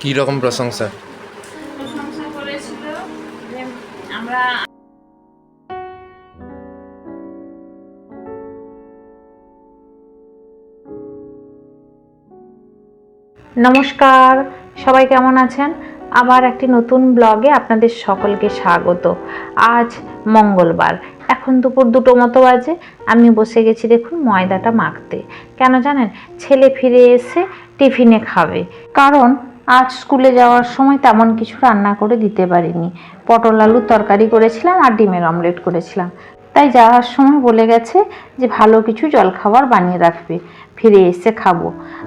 কি রকম প্রশংসা? প্রশংসা করেছিল যে আমরা নমস্কার সবাই কেমন আছেন? আবার একটি নতুন ব্লগে আপনাদের সকলকে স্বাগত। আজ মঙ্গলবার। এখন দুপুর দুটো মতো বাজে। আমি বসে গেছি দেখুন ময়দাটা মাখতে। কেন জানেন? ছেলে ফিরে এসে টিফিনে খাবে। কারণ আজ স্কুলে যাওয়ার সময় তেমন কিছু রান্না করে দিতে পারিনি। পটল আলুর তরকারি করেছিলাম আর ডিমের অমলেট করেছিলাম। তাই যাওয়ার সময় বলে গেছে যে ভালো কিছু জলখাবার বানিয়ে রাখবে। ফিরে এসে খাব।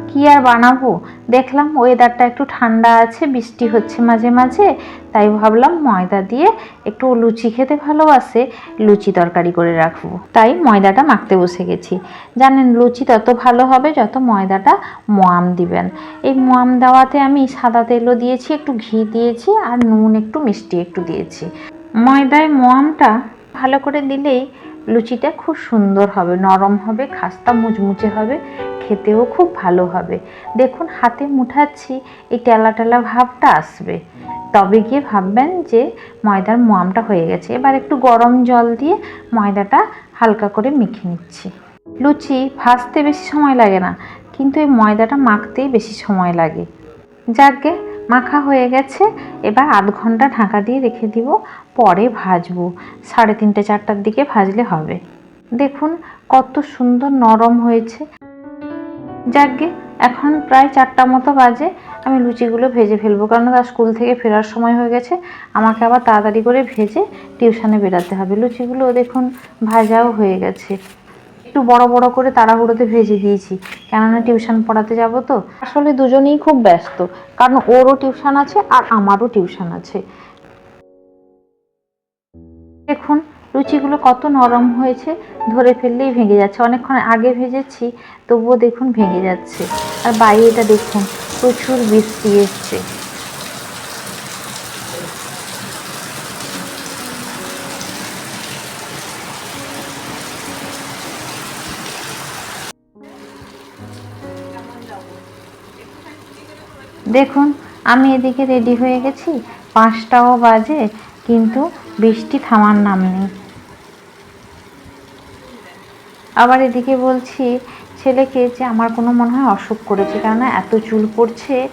কি আর বানাবো? দেখলাম ওয়েদারটা একটু ঠান্ডা আছে, বৃষ্টি হচ্ছে মাঝে মাঝে, তাই ভাবলাম ময়দা দিয়ে একটু লুচি খেতে ভালোবাসে, লুচি তরকারি করে রাখব। তাই ময়দাটা মাখতে বসে গেছি। জানেন, লুচি তত ভালো হবে যত ময়দাটা মোয়াম দিবেন। এই মোয়াম দেওয়াতে আমি সাদা তেলও দিয়েছি, একটু ঘি দিয়েছি, আর নুন একটু মিষ্টি একটু দিয়েছি। ময়দায় মোয়ামটা ভালো করে দিলেই লুচিটা খুব সুন্দর হবে, নরম হবে, খাস্তা মুচমুচে হবে, খেতেও খুব ভালো হবে। দেখুন, হাতে মুঠাচ্ছি, এই টেলা টেলা ভাবটা আসবে। তবে গিয়ে ভাববেন যে ময়দার মোয়ামটা হয়ে গেছে। এবার একটু গরম জল দিয়ে ময়দাটা হালকা করে মেখে নিচ্ছি। লুচি ভাজতে বেশি সময় লাগে না, কিন্তু এই ময়দাটা মাখতেই বেশি সময় লাগে। যাকে মাখা হয়ে গেছে। এবার আধ ঘণ্টা ঢাকা দিয়ে রেখে দিব। পরে ভাজবো। সাড়ে তিনটে, চারটার দিকে ভাজলে হবে। দেখুন কত সুন্দর নরম হয়েছে। যাকে এখন প্রায় চারটা মতো বাজে। আমি লুচিগুলো ভেজে ফেলব। কারণ তার স্কুল থেকে ফেরার সময় হয়ে গেছে। আমাকে আবার তাড়াতাড়ি করে ভেজে টিউশনে বেরাতে হবে। লুচিগুলো দেখুন ভাজাও হয়ে গেছে। একটু বড় বড় করে তাড়াহুড়োতে ভেজে দিয়েছি। কেননা টিউশন পড়াতে যাব তো। আসলে দুজনেই খুব ব্যস্ত। কারণ ওরও টিউশন আছে আর আমারও টিউশন আছে। দেখুন, লুচিগুলো কত নরম হয়েছে। ধরে ফেললেই ভেঙে যাচ্ছে। অনেকক্ষণ আগে ভেজেছি, তবুও দেখুন ভেঙে যাচ্ছে। আর বাইরেটা দেখুন, প্রচুর বৃষ্টি এসছে। দেখুন, আমি এদিকে রেডি হয়ে গেছি। পাঁচটাও বাজে, কিন্তু বৃষ্টি থামার নাম নেই। আবার এদিকে বলছি, ছেলেকে যে আমার কোনো মনে হয় অসুখ করেছে, কেননা এত চুল পড়ছে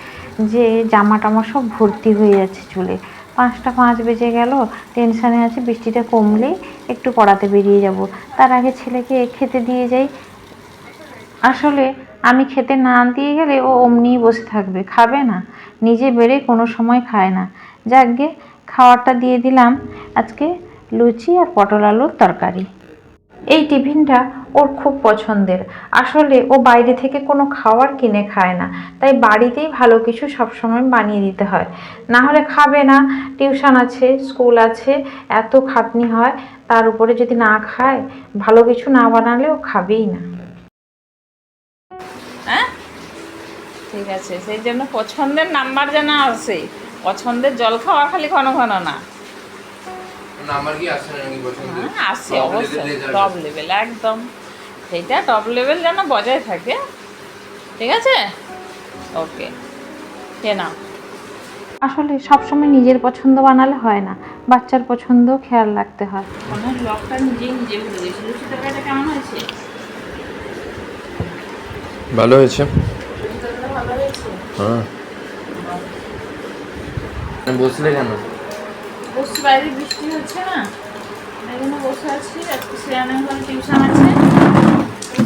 যে জামা টামা সব ভর্তি হয়ে যাচ্ছে চুলে। পাঁচটা পাঁচ বেজে গেল টেনশানে আছে, বৃষ্টিটা কমলেই একটু পড়াতে বেরিয়ে যাব। তার আগে ছেলেকে খেতে দিয়ে যাই আসলে আমি খেতে না দিয়ে গেলে ও অমনিই বসে থাকবে, খাবে না, নিজে বেড়ে কোনো সময় খায় না। যাকগে, খাওয়ারটা দিয়ে দিলাম আজকে লুচি আর পটল আলুর তরকারি। এই টিফিনটা ওর খুব পছন্দের। আসলে ও বাইরে থেকে কোনো খাবার কিনে খায় না, তাই বাড়িতেই ভালো কিছু সবসময় বানিয়ে দিতে হয়। না হলে খাবে না, টিউশন আছে, স্কুল আছে, এত খাটনি হয়, তার উপরে যদি না খায়, ভালো কিছু না বানালে ও খাবেই না। ঠিক আছে সেই জন্য পছন্দের নাম্বার যেন আসে। পছন্দের জল খাওয়া খালি ঘন ঘন না। আসে না নাকি পছন্দ হ্যাঁ, অবশ্যই টপ লেভেল একদম। সেইটা টপ লেভেল যেন বজায় থাকে। ঠিক আছে? ওকে কে নাও। আসলে সবসময় নিজের পছন্দ বানালে হয় না বাচ্চার পছন্দ খেয়াল রাখতে হয়। ফোনের লকটা নিজেই নিজে ভুলে গেছি কেমন হয়েছে? ভালো হয়েছে লুচি তরকারিটা ভালো হয়েছে হ্যাঁ। বসলে কেন? বসছি বাইরে বৃষ্টি হচ্ছে না। এই জন্য বসে আছি। আজকে শ্রেয়ানের ঘরে টিউশন আছে।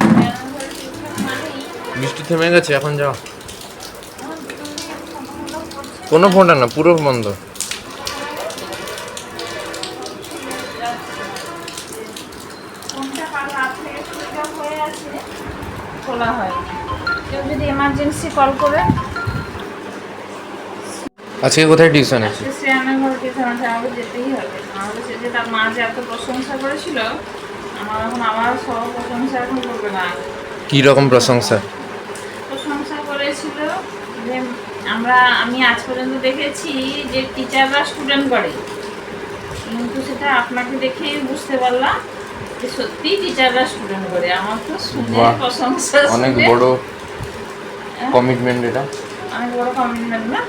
শ্রেয়ানের ঘরে টিউশন মানেই বৃষ্টি থেমে গেছে এখন যাও। কোনো ফোনটা না পুরো বন্ধ। খোলা হয়। কেউ যদি এমার্জেন্সি কল করে আজকে কোথায় টিউশন আছে? ঘরে টিউশন আছে আমাকে যেতেই হবে। আমাকে সে যে তার মা যে এত প্রশংসা করেছিল আমার এখন আমার সব প্রশংসা এখন করবে না। কি রকম প্রশংসা? প্রশংসা করেছিল যে আমরা আমি আজ পর্যন্ত দেখেছি যে টিচাররা স্টুডেন্ট করে। কিন্তু সেটা আপনাকে দেখেই বুঝতে পারলাম যে সত্যি টিচাররা স্টুডেন্ট করে। আমার তো শুনে প্রশংসা অনেক বড় কমিটমেন্ট এটা। অনেক বড় কমিটমেন্ট না?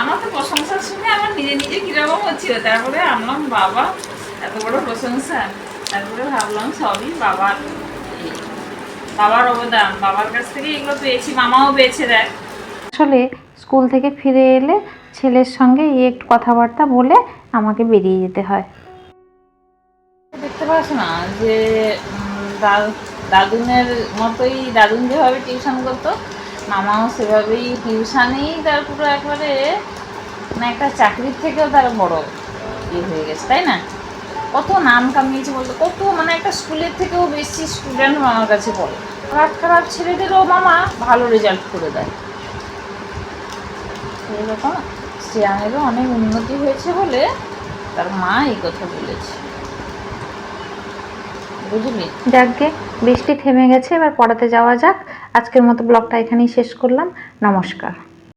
আমার তো প্রশংসা শুনে আমার নিজে নিজে কীরকম হচ্ছিল? তারপরে আমলাম বাবা এত বড় প্রশংসা। তারপরে ভাবলাম সবই বাবার বাবার অবদান বাবার কাছ থেকে এগুলো পেয়েছি মামাও পেয়েছে দেখ। আসলে স্কুল থেকে ফিরে এলে ছেলের সঙ্গে এই একটু কথাবার্তা বলে আমাকে বেরিয়ে যেতে হয়। দেখতে পাস না যে দাদুনের মতোই দাদুন যেভাবে টিউশন করতো মামাও সেভাবেই টিউশানেই তার পুরো একবারে মানে একটা চাকরির থেকেও তার বড় ইয়ে হয়ে গেছে, তাই না? কত নাম কামিয়েছে বলতো, কত মানে একটা স্কুলের থেকেও বেশি স্টুডেন্ট মামার কাছে পড়ে। খারাপ খারাপ ছেলেদেরও মামা ভালো রেজাল্ট করে দেয়। এরকম শ্রেয়ানেরও অনেক উন্নতি হয়েছে বলে তার মা এই কথা বলেছে। বুঝলি? যাকগে বৃষ্টি থেমে গেছে, এবার পড়াতে যাওয়া যাক। আজকের মতো ব্লগটা এখানেই শেষ করলাম। নমস্কার।